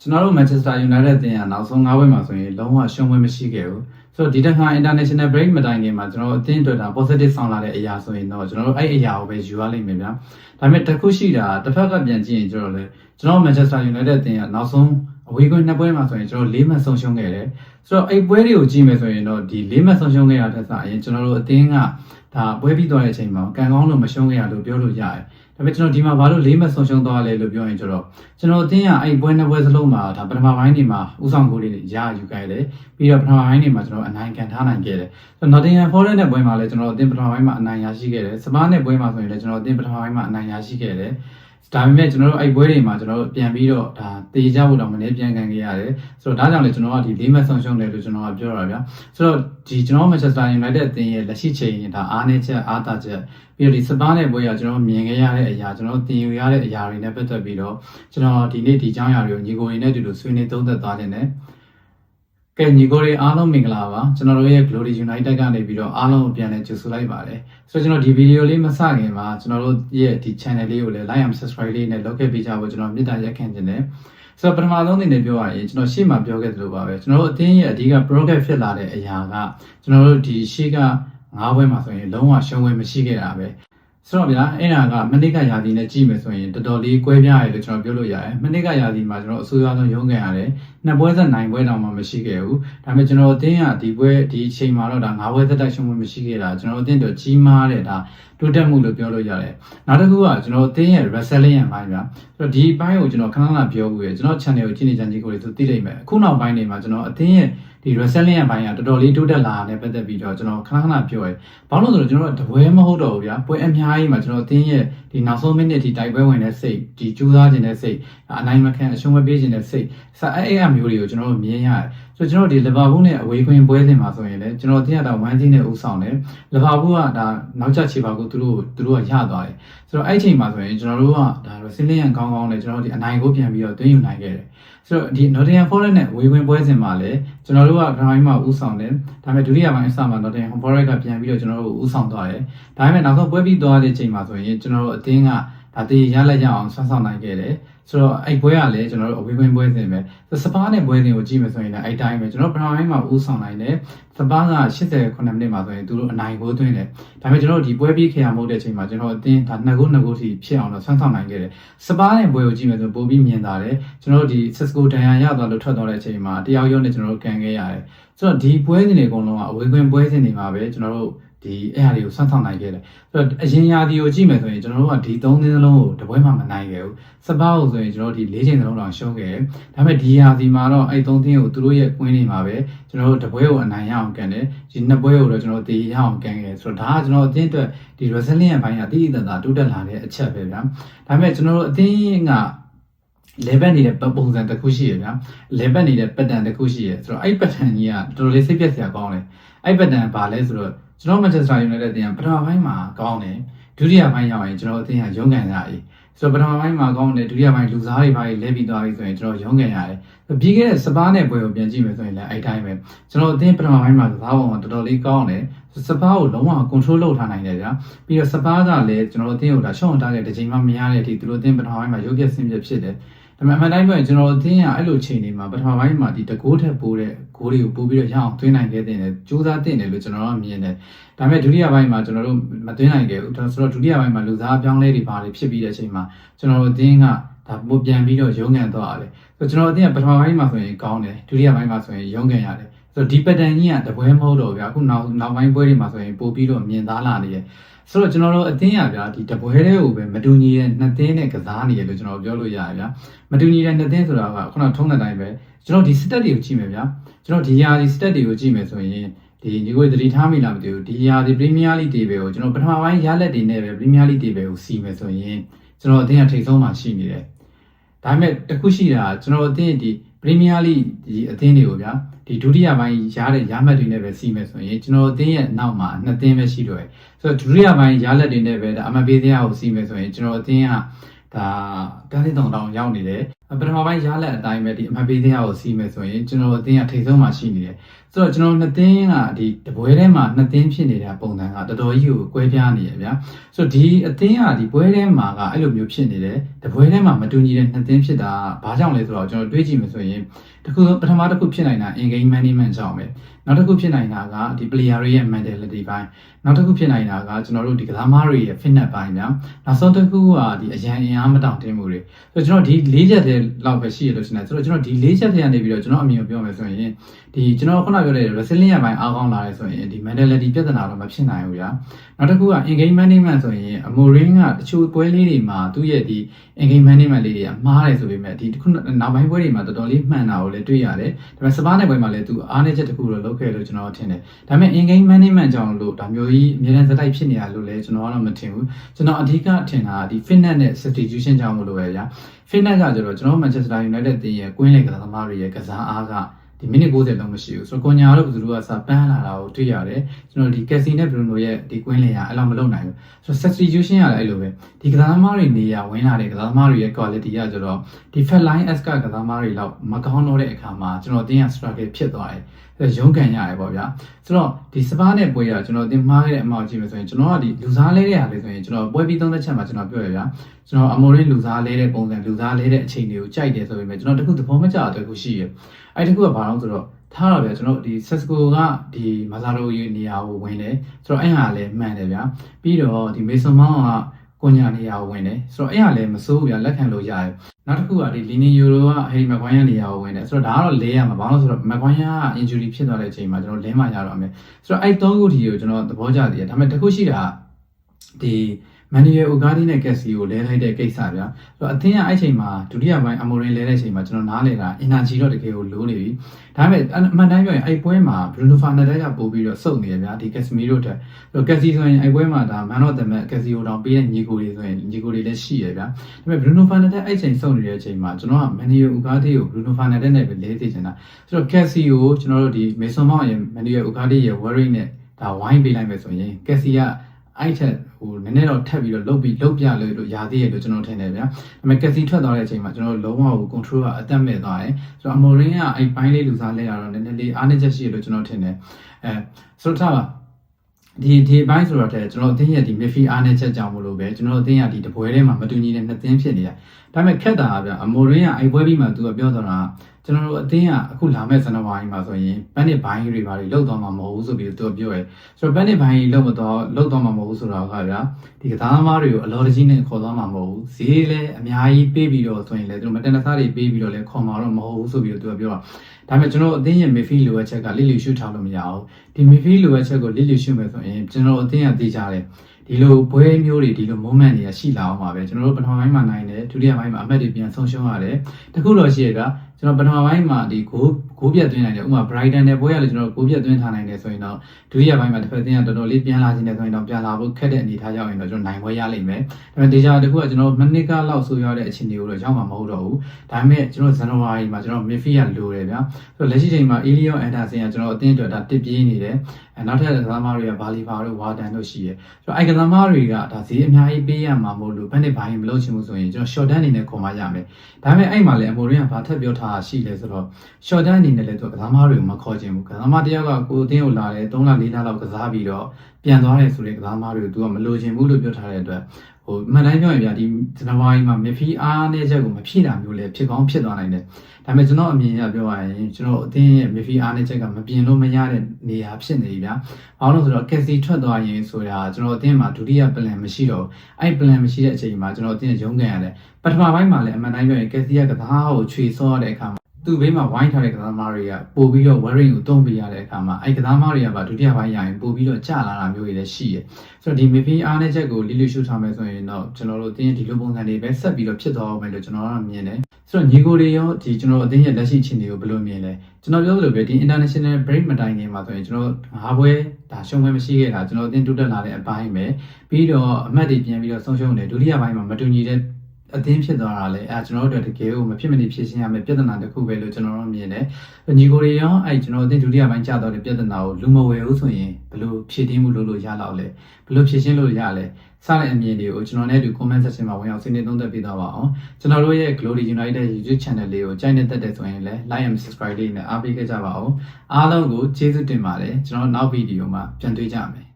ကျွန်တော်တို့ Manchester United အသင်းကနောက်ဆုံး၅ပွဲမှာဆိုရင်လုံးဝရှုံးပွဲမရှိခဲ့ဘူးဆိုတော့ဒီတစ်ခါ international break မတိုင်ခင်မှာကျွန်တော်တို့အသင်းအတွက်ဒါ positive ဆောင်လာတဲ့အရာဆိုရင်တော့ကျွန်တော်တို့အဲ့အရာကိုပဲယူရလိမ့်မယ်ဗျာဒါပေမဲ့တစ်ခုရှိတာတစ်ဖက်ကပြန်ကြည့်ရင်ကျွန်တော်လည်းကျွန်တော် Manchester United အသင်းကနောက်ဆုံးအဝေးကွင်းနှစ်ပွဲမှာဆိုရင်ကျွန်တော်၄မှတ်ဆုံးရှုံးခဲ့တယ်ဆိုတော့အဲ့ပွဲတွေကိုကြည့်မယ်ဆိုရင်တော့ဒီ၄မှတ်ဆုံးရှုံးခဲ့ရတဲ့ဆက်အရင်ကျွန်တော်တို့အသင်းကဒါပွဲပြီးသွားတဲ့အချိန်မှာကံကောင်းလို့မရှုံးခဲ့ရလို့ပြောလို့ရတယ် ဒါပေမဲ့ကျွန်တော်ဒီမှာဘာလို့၄မှတ်ဆုံးရှုံးသွားလဲလို့ပြောရင်ကျွန်တော်ကျွန်တော်အတင်းကအဲ့ပွဲနှစ်ပွဲစလုံးမှာဒါပထမပိုင်းတွေမှာဥဆောင်ကိုလေးတွေရယူခဲ့တယ်ပြီးတော့ပထမပိုင်းတွေမှာကျွန်တော်အနိုင်ခံထားနိုင်ခဲ့တယ်ဆိုတော့ Nottingham Forest နဲ့ပွဲမှာလည်းကျွန်တော်အတင်းပထမပိုင်းမှာအနိုင်ရရှိခဲ့တယ်စပါးနဲ့ပွဲမှာဆိုရင်လည်းကျွန်တော်အတင်းပထမပိုင်းမှာအနိုင်ရရှိခဲ့တယ် ဒါပေမဲ့ကျွန်တော်တို့အဲ့ပွဲတွေမှာကျွန်တော်တို့ပြန်ပြီးတော့ဒါတေးကြဖို့တော့မနေ့ပြန်ကန်ခဲ့ရတယ်ဆိုတော့ဒါကြောင့်လည်းကျွန်တော်ကဒီ၄မှတ်ဆုံးရှုံးတယ်လို့ကျွန်တော်ကပြောရတာဗျာဆိုတော့ဒီကျွန်တော် Manchester United အသင်းရဲ့လက်ရှိချိန်ဒါအားနည်းချက်အားသာချက်ပြီးတော့ဒီစပါးနဲ့ပွဲကကျွန်တော်မြင်ခဲ့ရတဲ့အရာကျွန်တော်တင်ယူရတဲ့အရာတွေနဲ့ပတ်သက်ပြီးတော့ကျွန်တော်ဒီနေ့ဒီအကြောင်းအရာတွေကိုညီကိုရင်းနဲ့တူတူဆွေးနွေးသုံးသပ်သွားခြင်းနဲ့ ကဲညီကိုတွေအားလုံးမင်္ဂလာပါကျွန်တော်တို့ရဲ့ Glory United ကနေပြီးတော့အားလုံးကိုပြန်လည်ကြိုဆိုလိုက်ပါတယ်ဆိုတော့ကျွန်တော်ဒီဗီဒီယိုလေးမစခင်မှာကျွန်တော်တို့ရဲ့ဒီ channel လေးကိုလည်း like and subscribe လေးနဲ့လုပ်ခဲ့ပေးကြဖို့ကျွန်တော်မေတ္တာရက်ခံခြင်းနဲ့ဆိုတော့ပထမဆုံးအနေနဲ့ပြောရရင်ကျွန်တော်ရှေ့မှာပြောခဲ့သလိုပါပဲကျွန်တော်တို့အသင်းရဲ့အဓိက project ဖြစ်လာတဲ့အရာကကျွန်တော်တို့ဒီရှေ့ကငါးဘွဲမှာဆိုရင်လုံးဝရှုံးပွဲမရှိခဲ့တာပဲ ဆိုတော့ဗျာအဲ့ဒါကမနစ်ကရာသီနဲ့ကြည့်မယ်ဆိုရင်တော်တော်လေးကွဲပြားရတယ်လို့ကျွန်တော်ပြောလို့ရတယ်မနစ်ကရာသီမှာကျွန်တော်အဆိုးရွားဆုံးရုန်းကန်ရတယ်နှစ်ပွဲဆက်နိုင်ပွဲတောင်မှမရှိခဲ့ဘူးဒါပေမဲ့ကျွန်တော်အသင်းကဒီပွဲဒီအချိန်မှာတော့ဒါငါးပွဲသက်တိုက်ရှုံးပွဲမရှိခဲ့တာကျွန်တော်အသင်းတို့ကြီးမားတဲ့ဒါတိုးတက်မှုလို့ပြောလို့ရတယ်နောက်တစ်ခုကကျွန်တော်အသင်းရဲ့ resilient ဘိုင်းဗျာဆိုတော့ဒီဘိုင်းကိုကျွန်တော်ခဏခဏပြောဘူးရကျွန်တော် channel ကိုကြည့်နေကြတဲ့ကိုတွေသူသိလိမ့်မယ်အခုနောက်ပိုင်းတွေမှာကျွန်တော်အသင်းရဲ့ ဒီ resilient ဘိုင်းကတော်တော်လေးတိုးတက်လာတဲ့ပတ်သက်ပြီးတော့ကျွန်တော်ခဏခဏပြောရဲဘာလို့လဲဆိုတော့ကျွန်တော်တပွဲမဟုတ်တော့ဘူးဗျာပွဲအများကြီးမှာကျွန်တော်အသင်းရဲ့ဒီနောက်ဆုံးမိနစ်ဒီတိုက်ပွဲဝင်တဲ့စိတ်ဒီကြိုးစားခြင်းတဲ့စိတ်အနိုင်မခံအရှုံးမပေးခြင်းတဲ့စိတ်စအဲ့အဲ့အမျိုးတွေကိုကျွန်တော်တို့မြင်ရတယ် ဆိုတော့ကျွန်တော်ဒီလီဗာပူးနဲ့အဝေးခွင်ပွဲစဉ်မှာဆိုရင်လည်းကျွန်တော်တင်ရတာဝမ်းစင်းနဲ့ဦးဆောင်တယ်လီဗာပူးကဒါနောက်ကျချေပါကိုသူတို့သူတို့ကရသွားတယ်ဆိုတော့အဲ့အချိန်မှာဆိုရင်ကျွန်တော်တို့ကဒါ resilient ကောင်းကောင်းနဲ့ကျွန်တော်တို့ဒီအနိုင်ကိုပြန်ပြီးတော့သွင်းယူနိုင်ခဲ့တယ်ဆိုတော့ဒီ Nottingham Forest နဲ့ဝေးဝင်ပွဲစဉ်မှာလည်းကျွန်တော်တို့က ground မှာဦးဆောင်တယ်ဒါပေမဲ့ဒုတိယပိုင်းအစမှာ Nottingham Forest ကပြန်ပြီးတော့ကျွန်တော်တို့ဦးဆောင်သွားတယ်ဒါပေမဲ့နောက်ဆုံးပွဲပြီးသွားတဲ့အချိန်မှာဆိုရင်ကျွန်တော်တို့အသင်းက ဒါတေးရလက်ရအောင်ဆွမ်းဆောင်နိုင်ခဲ့တယ်ဆိုတော့အဲ့ပွဲကလည်းကျွန်တော်တို့အဝေးဝင်ပွဲစဉ်ပဲစပါးနဲ့ပွဲစဉ်ကိုကြည့်မယ်ဆိုရင်လည်းအဲ့တိုင်းပဲကျွန်တော်ပထမပိုင်းမှာဦးဆောင်နိုင်တယ်စပါးက89မိနစ်မှာဆိုရင်သူတို့အနိုင်ကိုသွင်းတယ်ဒါပေမဲ့ကျွန်တော်တို့ဒီပွဲပြီးခေရမဟုတ်တဲ့အချိန်မှာကျွန်တော်အသင်းဒါနှစ်ခုနှစ်ခုထိဖြစ်အောင်တော့ဆွမ်းဆောင်နိုင်ခဲ့တယ်စပါးနဲ့ပွဲကိုကြည့်မယ်ဆိုပိုပြီးမြင်တာတယ်ကျွန်တော်တို့ဒီ Cisco ဒဏ်ရာရသွားလို့ထွက်သွားတဲ့အချိန်မှာတယောက်ယောက်နဲ့ကျွန်တော်တို့ကန်ခဲ့ရတယ်ဆိုတော့ဒီပွဲစဉ်တွေအကုန်လုံးကအဝေးခွင်ပွဲစဉ်တွေမှာပဲကျွန်တော်တို့ ဒီအဲ့ဟာတွေကိုဆွမ်းဆောင်နိုင်ခဲ့တယ်ဆိုတော့အရင်ရာဒီကိုကြည့်မယ်ဆိုရင်ကျွန်တော်တို့ကဒီ၃သင်းစလုံးကိုတပွဲမှမနိုင်ခဲ့ဘူးစပါးကိုဆိုရင်ကျွန်တော်တို့ဒီ၄ချိန်စလုံးတောင်ရှုံးခဲ့တယ်ဒါပေမဲ့ဒီရာဒီမှာတော့အဲ့၃သင်းကိုသူတို့ရဲ့ကွင်းတွေမှာပဲကျွန်တော်တို့တပွဲကိုအနိုင်ရအောင်ကန်တယ်ဒီနှစ်ပွဲကိုတော့ကျွန်တော်တို့တည်ရအောင်ကန်ခဲ့ဆိုတော့ဒါကကျွန်တော်အသင်းအတွက်ဒီ resilient ဘိုင်းကတည်တည်တာတိုးတက်လာတဲ့အချက်ပဲဗျာဒါပေမဲ့ကျွန်တော်တို့အသင်းက level နေတဲ့ပုံစံတစ်ခုရှိရဗျာ level နေတဲ့ pattern တစ်ခုရှိရဆိုတော့အဲ့ pattern ကြီးကတော်တော်လေးစိတ်ပြက်စရာကောင်းတယ်အဲ့ pattern ဘာလဲဆိုတော့ ကျွန်တော် Manchester United တင်ပထမပိုင်းမှာကောင်းတယ်ဒုတိယပိုင်းရောက်ရင်ကျွန်တော်အသင်းကရုန်းကန်ရည်ဆိုတော့ပထမပိုင်းမှာကောင်းတယ်ဒုတိယပိုင်းလူစားတွေဘာတွေလဲပြီးသွားပြီဆိုရင်ကျွန်တော်ရုန်းကန်ရတယ်ပြီးခဲ့တဲ့စပါးနဲ့ပွဲကိုပြန်ကြည့်မယ်ဆိုရင်လည်းအဲ့တိုင်းပဲကျွန်တော်အသင်းပထမပိုင်းမှာစကားပုံကတော်တော်လေးကောင်းတယ်စပါးကိုလုံးဝ control လုပ်ထားနိုင်တယ်ဗျာပြီးတော့စပါးကလည်းကျွန်တော်အသင်းကိုဒါရှော့ထားတဲ့တစ်ချိန်မှမရတဲ့အထိသူတို့အသင်းပထမပိုင်းမှာရုပ်ပြဆင်းပြဖြစ်တယ် ဒါပေမဲ့အမှန်တိုင်းပြောရင်ကျွန်တော်အသင်းကအဲ့လိုချိန်တွေမှာပထမပိုင်းမှာဒီတကိုးထက်ပိုးတဲ့ဂိုးတွေကိုပို့ပြီးတော့ရအောင်သွင်းနိုင်ခဲ့တဲ့နဲ့စူးစမ်းတင်တယ်လို့ကျွန်တော်ကမြင်တယ်ဒါပေမဲ့ဒုတိယပိုင်းမှာကျွန်တော်တို့မသွင်းနိုင်ခဲ့ဘူးဒါဆိုတော့ဒုတိယပိုင်းမှာလူစားအပြောင်းလဲတွေပါတယ်ဖြစ်ပြီးတဲ့အချိန်မှာကျွန်တော်တို့အသင်းကဒါပို့ပြန်ပြီးတော့ရုံးကန်သွားရတယ်ဆိုတော့ကျွန်တော်အသင်းကပထမပိုင်းမှာဆိုရင်ကောင်းတယ်ဒုတိယပိုင်းမှာဆိုရင်ရုံးကန်ရတယ်ဆိုတော့ဒီ pattern ကြီးကတပွဲမဟုတ်တော့ဗျာအခုနောက်နောက်ပိုင်းပွဲတွေမှာဆိုရင်ပို့ပြီးတော့မြင်သားလာနေရဲ့ ဆိုတော့ကျွန်တော်တို့အသင်းရဗျာဒီတပွဲတွေကိုပဲမတူညီတဲ့နှစ်သင်းနဲ့ကစားနေရလို့ကျွန်တော်ပြောလို့ရတယ်ဗျာမတူညီတဲ့နှစ်သင်းဆိုတာကခုနထုံးတဲ့အတိုင်းပဲကျွန်တော်ဒီ stat တွေကိုကြည့်မယ်ဗျာကျွန်တော်ဒီယာဒီ stat တွေကိုကြည့်မယ်ဆိုရင်ဒီညီကိုသတိထားမိလားမသိဘူးဒီယာဒီ Premier League တွေပဲကိုကျွန်တော်ပထမပိုင်းရလက်တွေနဲ့ပဲ Premier League တွေပဲကိုစီမယ်ဆိုရင်ကျွန်တော်အသင်းကထိတ်ဆုံးမှရှိနေတယ်ဒါပေမဲ့တခုရှိတာကျွန်တော်အသင်းဒီ Premier League ဒီအသင်းတွေကိုဗျာဒီဒုတိယပိုင်းရတဲ့ရမှတ်တွေနဲ့ပဲစီးမယ်ဆိုရင်ကျွန်တော်အသင်းရဲ့နောက်မှာနှစ်သင်းပဲရှိတော့တယ်ဆိုတော့ဒုတိယပိုင်းရလက်တွေနဲ့ပဲဒါအမပေးသင်းကိုစီးမယ်ဆိုရင်ကျွန်တော်အသင်းကဒါတန်းစင်းတောင်တောင်ရောက်နေတယ်ပထမပိုင်းရလက်အတိုင်းပဲဒီအမှတ်ပေးတရားကိုစီးမယ်ဆိုရင်ကျွန်တော်အသင်းကထိတ်ဆုံးမှာရှိနေတယ်ဆိုတော့ကျွန်တော်နှစ်သင်းကဒီတပွဲထဲမှာနှစ်သင်းဖြစ်နေတဲ့ပုံစံကတော်တော်ကြီးကိုကွဲပြားနေရဗျာဆိုတော့ဒီအသင်းကဒီပွဲထဲမှာကအဲ့လိုမျိုးဖြစ်နေတယ်တပွဲထဲမှာမတူညီတဲ့နှစ်သင်းဖြစ်တာဘာကြောင့်လဲဆိုတော့ကျွန်တော်တွေးကြည့်မယ်ဆိုရင်တခုပထမတစ်ခုဖြစ်နိုင်တာ in game management ကြောင့်ပဲနောက်တစ်ခုဖြစ်နိုင်တာကဒီ player တွေရဲ့ mentality ဘိုင်းနောက်တစ်ခုဖြစ်နိုင်တာကကျွန်တော်တို့ဒီကစားသမားတွေရဲ့ fitness ဘိုင်းဗျာနောက်ဆုံးတစ်ခုကဒီအရန်အင်အားမတောင့်တင်းမှုတွေဆိုတော့ကျွန်တော်ဒီ၄ချက်တည်းလောက်ပဲရှိရလို့ရှိနေဆိုတော့ကျွန်တော်ဒီ၄ချက်တည်းကနေပြီးတော့ကျွန်တော်အမြင်ကိုပြောမယ်ဆိုရင်ဒီကျွန်တော်ခုနပြောတဲ့ resilient ဘိုင်းအားကောင်းလာတယ်ဆိုရင်ဒီ mentality ပြဿနာတော့မဖြစ်နိုင်ဘူးဗျာနောက်တစ်ခုက in game management ဆိုရင် Amorim ကတချို့ပွဲလေးတွေမှာသူ့ရဲ့ဒီ in game management လေးတွေကမှားတယ်ဆိုပေမဲ့ဒီတစ်ခုနောက်ပိုင်းပွဲတွေမှာတော်တော်လေးမှန်တာကိုလည်းတွေ့ရတယ်ဒါပေမဲ့စပါးနယ်ပွဲမှာလည်းသူအားနည်းချက်တစ်ခုတော့လုပ်ခဲ့လို့ကျွန်တော်ထင်တယ်ဒါပေမဲ့ in game management ကြောင့်လို့ဒါမျိုးကြီးအများနဲ့စတိုက်ဖြစ်နေရလို့လည်းကျွန်တော်ကတော့မထင်ဘူးကျွန်တော်အဓိကထင်တာဒီ fitness နဲ့ substitution ကြောင့်မလို့ပဲဗျာ fitness ကကျတော့ကျွန်တော် Manchester United တင်းရဲ့ကွင်းလေကစားသမားတွေရဲ့ကစားအားက ဒီမိနစ်90လုံးမရှိဘူးဆိုတော့ကိုညာတို့ဘယ်သူတို့ကစပန်းလာတာကိုတွေ့ရတယ်ကျွန်တော်ဒီ Casey နဲ့ Bruno ရဲ့ဒီကွင်းလေကအဲ့လိုမလုပ်နိုင်ဘူးဆိုတော့ substitution ကလည်းအဲ့လိုပဲဒီကစားသမားတွေနေရာဝင်လာတဲ့ကစားသမားတွေရဲ့ quality ကကျတော့ဒီ fat line S ကကစားသမားတွေလောက်မကောင်းတော့တဲ့အခါမှာကျွန်တော်တင်းရ struggle ဖြစ်သွားတယ်အဲ ရုန်းကန်ရတယ်ပေါ့ဗျာဆိုတော့ဒီစပါးနဲ့ပွဲရကျွန်တော်တင်မှားခဲ့တဲ့အမောက်ကြည့်မယ်ဆိုရင်ကျွန်တော်ကဒီလူစားလဲတဲ့ဟာလေးဆိုရင်ကျွန်တော်ပွဲပြီးသုံးသက်ချက်မှာကျွန်တော်ပြောရဗျာကျွန်တော်အမိုရင်းလူစားလဲတဲ့ပုံစံလူစားလဲတဲ့အချိန်တွေကိုကြိုက်တယ်ဆိုပေမဲ့ကျွန်တော်တခုသဘောမကျတဲ့ခုရှိရအဲတခုကဘာလို့ဆိုတော့ထားတော့ဗျာကျွန်တော်ဒီ Sesco ကဒီမဇာရိုရဲ့နေရာကိုဝင်တယ်ဆိုတော့အဲ့ဟာလည်းမှန်တယ်ဗျာပြီးတော့ဒီမေဆွန်မောင်းက ကိုညာနေရာကိုဝင်တယ်ဆိုတော့အဲ့ဟာလည်းမစိုးဘူးဗျာလက်ခံလို့ရတယ်နောက်တစ်ခုကဒီလီနီယိုရိုကဟေးမကွိုင်းရနေရာကိုဝင်တယ်ဆိုတော့ဒါကတော့လဲရမှာဘာလို့ဆိုတော့မကွိုင်းရက injury ဖြစ်သွားတဲ့အချိန်မှာကျွန်တော်လင်းမှရတော့မယ်ဆိုတော့အဲ့သုံးခုทีကိုကျွန်တော်သဘောကျသေးတယ်ဒါပေမဲ့တစ်ခုရှိတာဒီ မန်နီယယ်အိုဂါဒီနဲ့ကက်စီကိုလဲလိုက်တဲ့ကိစ္စဗျာဆိုတော့အသင်းကအဲ့ချိန်မှာဒုတိယပိုင်းအမိုရင်လဲတဲ့အချိန်မှာကျွန်တော်နားလေတာ energy တော့တကယ်ကိုလိုးနေပြီဒါပေမဲ့အမှန်တမ်းပြောရင်အဲ့ပွဲမှာ Bruno Fernandes ကပို့ပြီးတော့စုပ်နေရဗျာဒီ Casemiro တက်ဆိုတော့ Cassi ဆိုရင်အဲ့ပွဲမှာဒါ man of the match Cassi ကိုတော့ပေးတဲ့ညီကိုတွေဆိုရင်ညီကိုတွေလည်းရှိရဗျာဒါပေမဲ့ Bruno Fernandes အဲ့ချိန်စုပ်နေတဲ့အချိန်မှာကျွန်တော်က Manuel Ugarte ကို Bruno Fernandes နဲ့ပဲလဲသိချင်တာဆိုတော့ Cassi ကိုကျွန်တော်တို့ဒီ Mason Mount ရဲ့ Manuel Ugarte ရဲ့ Warring နဲ့ဒါဝိုင်းပေးလိုက်မယ်ဆိုရင် Cassi က အဲ့ထက်ဟိုနည်းနည်းတော့ထပ်ပြီးတော့လုတ်ပြီးလုတ်ပြလို့လို့ရာသေးရလို့ကျွန်တော်ထင်တယ်ဗျာဒါပေမဲ့ကက်စီထွက်သွားတဲ့အချိန်မှာကျွန်တော်လုံးဝကို control ကအသက်မဲ့သွားတယ်ဆိုတော့အမိုရင်းကအဲ့ပိုင်းလေးလူစားလဲရတော့နည်းနည်းလေးအားနည်းချက်ရှိရလို့ကျွန်တော်ထင်တယ်အဲဆိုတော့ထားပါဒီဒီဘိုင်းဆိုတော့တဲ့ကျွန်တော်အသင်းရဲ့ဒီ midfield အားနည်းချက်ကြောင့်မလို့ပဲကျွန်တော်အသင်းရဲ့ဒီတပွဲထဲမှာမတူညီတဲ့နှစ်သင်းဖြစ်နေတာဒါပေမဲ့ခက်တာဗျအမိုရင်းကအဲ့ပွဲပြီးမှသူကပြောတော့တာကျွ န်တော်တို့အသင်းကအခုလာမဲ့ဇန်နဝါရီမှာဆိုရင်ဘန်နစ်ဘိုင်းတွေပါတွေလောက်တော့မှာမဟုတ်ဘူးဆိုပြီးသူကပြောရဲဆိုတော့ဘန်နစ်ဘိုင်းလောက်မတော့လောက်တော့မှာမဟုတ်ဘူးဆိုတော့ကဗျာဒီကစားသမားတွေကိုအလော်တကြီးနဲ့ခေါ်သွားမှာမဟုတ်ဘူးဈေးလည်းအများကြီးပေးပြီးတော့ဆိုရင်လည်းသူတို့မတန်တဆတွေပေးပြီးတော့လည်းခေါ်မှာတော့မဟုတ်ဘူးဆိုပြီးတော့သူကပြောတာဒါပေမဲ့ကျွန်တော်အသင်းရဲ့ midfield လိုအပ်ချက်ကလစ်လီရှုထားလို့မရအောင်ဒီ midfield လိုအပ်ချက်ကိုလစ်လီရှုမယ်ဆိုရင်ကျွန်တော်အသင်းကသိကြတယ်ဒီလိုပွဲမျိုးတွေဒီလို moment တွေကရှိလာအောင်ပါပဲကျွန်တော်တို့ပထမပိုင်းမှာနိုင်တယ်ဒုတိယပိုင်းမှာအမှတ်တွေပြန်ဆုံးရှုံးရတယ်တခုတော့ရှိရက ကျွန်တော်ပထမပိုင်းမှာဒီဂိုးဂိုးပြတ်သွင်းနိုင်တယ်ဥပမာ Brighton နဲ့ပွဲရလေကျွန်တော်ဂိုးပြတ်သွင်းထားနိုင်တယ်ဆိုရင်တော့ဒုတိယပိုင်းမှာတစ်ဖက်သင်းကတော်တော်လေးပြန်လာခြင်းနဲ့ဆိုရင်တော့ပြန်လာဖို့ခက်တဲ့အနေအထားရောက်ရင်တော့ကျွန်တော်နိုင်ပွဲရလိမ့်မယ်ဒါပေမဲ့ဒေဂျာတခုကကျွန်တော်မနစ်ကလောက်ဆိုရတဲ့အခြေအနေကိုတော့ရောက်မှာမဟုတ်တော့ဘူးဒါပေမဲ့ကျွန်တော်ဇန်နဝါရီမှာကျွန်တော် midfield ကလိုတယ်ဗျာဆိုတော့လက်ရှိချိန်မှာ Elio Anderson ကကျွန်တော်အသင်းအတွက်ဒါတစ်ပြေးနေတယ်အဲနောက်ထပ်ကစားသမားတွေကဘာလီဖာတို့ဝါဒန်တို့ရှိရဲဆိုတော့အဲကစားသမားတွေကဒါဈေးအများကြီးပေးရမှာမို့လို့ဘယ်နဲ့ဘာရင်မလုပ်ချင်ဘူးဆိုရင်ကျွန်တော် short term အနေနဲ့ခေါ်မှရမယ်ဒါပေမဲ့အဲ့မှာလည်းအမိုရင်းကဘာထပ်ပြောထားတာရှိလဲဆိုတော့ short term အနေနဲ့လည်းသူကစားသမားတွေကိုမခေါ်ချင်ဘူးကစားသမားတယောက်ကကိုအသင်းကိုလာတယ်3လ4လလောက်ကစားပြီးတော့ပြန်သွားတယ်ဆိုတဲ့ကစားသမားတွေကိုသူကမလိုချင်ဘူးလို့ပြောထားတဲ့အတွက်ဟိုမှန်တိုင်းပြောရင်ဗျာဒီဇန်နဝါရီမှာမဖီအားနဲ့ချက်ကိုမဖြည့်တာမျိုးလည်းဖြစ်ကောင်းဖြစ်သွားနိုင်တယ်ဒါပေမဲ့ကျွန်တော်အမြင်အရပြောရရင်ကျွန်တော်အသင်းရဲ့မဖီအားနဲ့ချက်ကမပြင်လို့မရတဲ့နေရာဖြစ်နေပြီဗျာဘာလို့လဲဆိုတော့ကက်စီထွက်သွားရင်ဆိုတာကျွန်တော်အသင်းမှာဒုတိယ plan မရှိတော့အဲ့ plan မရှိတဲ့အချိန်မှာကျွန်တော်အသင်းရုံးကန်ရတယ်ပထမပိုင်းမှာလည်းအမှန်တိုင်းပြောရင်ကက်စီကကစားကိုခြွေဆော့ရတဲ့အခါမှာ သူ့ဘေးမှာဝိုင်းထားတဲ့ကစားသမားတွေကပို့ပြီးတော့ wearing ကိုတုံးပေးရတဲ့အခါမှာအဲ့ကစားသမားတွေကပါဒုတိယပိုင်းရရင်ပို့ပြီးတော့ကျလာတာမျိုးတွေလည်းရှိတယ်ဆိုတော့ဒီ midfield အားနဲ့ချက်ကိုလီလီရှုထားမယ်ဆိုရင်တော့ကျွန်တော်တို့အသင်းဒီလိုပုံစံတွေပဲဆက်ပြီးတော့ဖြစ်သွားအောင်ပဲလို့ကျွန်တော်ကတော့မြင်တယ်ဆိုတော့ညီကိုတွေရောဒီကျွန်တော်အသင်းရဲ့လက်ရှိအခြေအနေကိုဘယ်လိုမြင်လဲကျွန်တော်ပြောသလိုပဲဒီ international break မတိုင်ခင်မှာဆိုရင်ကျွန်တော်ငါးပွဲဒါရှုံးပွဲမရှိခဲ့တာကျွန်တော်အသင်းတိုးတက်လာတဲ့အပိုင်းပဲပြီးတော့အမှတ်တွေပြန်ပြီးတော့ဆုံးရှုံးတယ်ဒုတိယပိုင်းမှာမတူညီတဲ့ အသင်းဖြစ်သွားတာလေအဲကျွန်တော်တို့အတွက်တကယ်ကိုမဖြစ်မနေဖြေရှင်းရမယ့်ပြဿနာတစ်ခုပဲလို့ကျွန်တော်တို့မြင်တယ်ညီကိုတွေရောအဲကျွန်တော်အသင်းဒုတိယပိုင်းကြာတော့တဲ့ပြဿနာကိုလူမဝယ်ဘူးဆိုရင်ဘယ်လိုဖြေတင်းမှုလုပ်လို့ရလောက်လဲဘယ်လိုဖြေရှင်းလို့ရလဲစတဲ့အမြင်တွေကိုကျွန်တော်နဲ့အတူ comment section မှာဝင်အောင်ဆွေးနွေးသုံးသပ်ပေးသွားပါအောင်ကျွန်တော်တို့ရဲ့ Glory United YouTube channel လေးကိုကြိုက်နေတတ်တယ်ဆိုရင်လည်း like and subscribe လေးနဲ့အားပေးခဲ့ကြပါဦးအားလုံးကိုကျေးဇူးတင်ပါတယ်ကျွန်တော်နောက်ဗီဒီယိုမှာပြန်တွေ့ကြမယ်